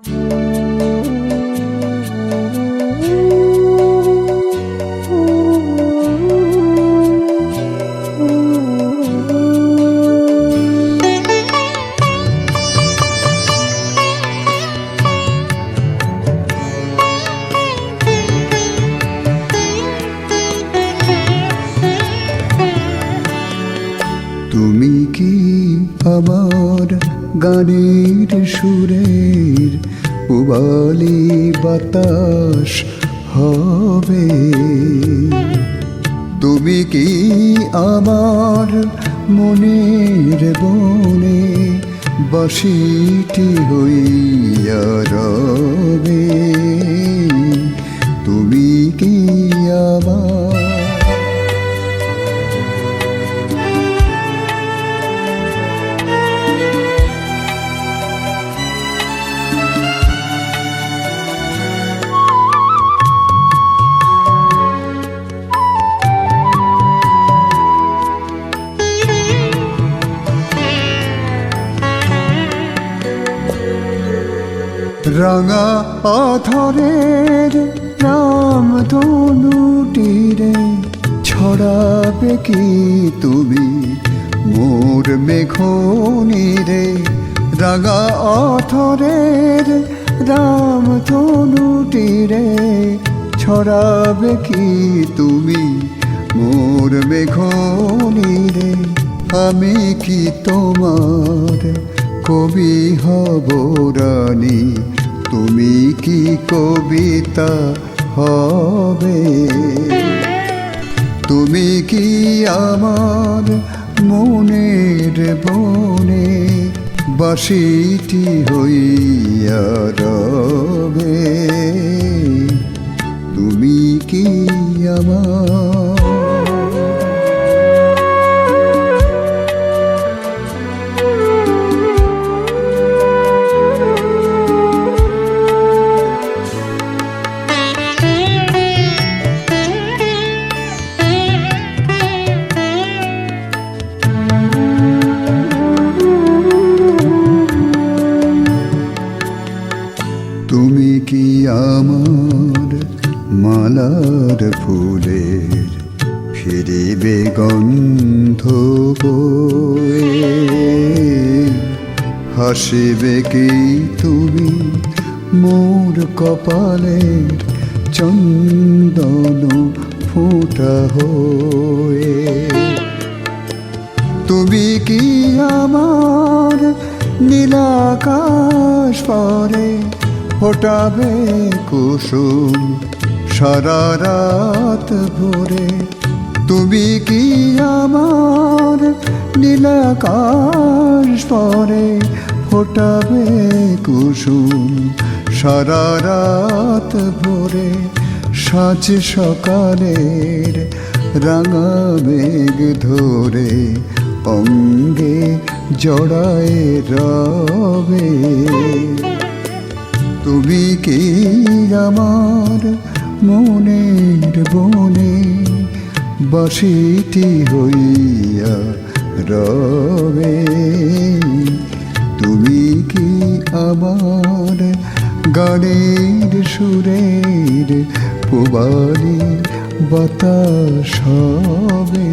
তুমি কি আমার গানের সুরের উবালি বাতাস হবে। তুমি কি আমার মনের বনে বাসিটি হইয়া রাঙা আধরের রাম ধনুটিরে ছড়াবে কি তুমি মোর মেঘনিরে রাঙা আধরের রাম ধনুটিরে ছড়াবে কি তুমি মোর মেঘনিরে আমি কি তোমার কবি হব রানী? তুমি কি কবিতা হবে? তুমি কি আমার মনের বনে বাসিটি হইয়া রবে? তুমি কি আমার মালার ফুলের ফিরিবে গন্ধ হাসিবে কি তুমি মোর কপালের চন্দন ফোটা হয়ে? তুমি কি আমার নীলাকাশ পরে ফোটাবে কুসুম সারা রাত ভরে। তুমি কি আমার নীলাকাশ পরে ফোটাবে কুসুম? সারা রাত ভরে সাজ সকালের রাঙা মেঘ ধরে অঙ্গে জড়ায় রবে। তুমি কি আমার মনের বনে বাসিটি হইয়া রবে। তুমি কি আমার গানের সুরের পুবালি বাতাস হবে?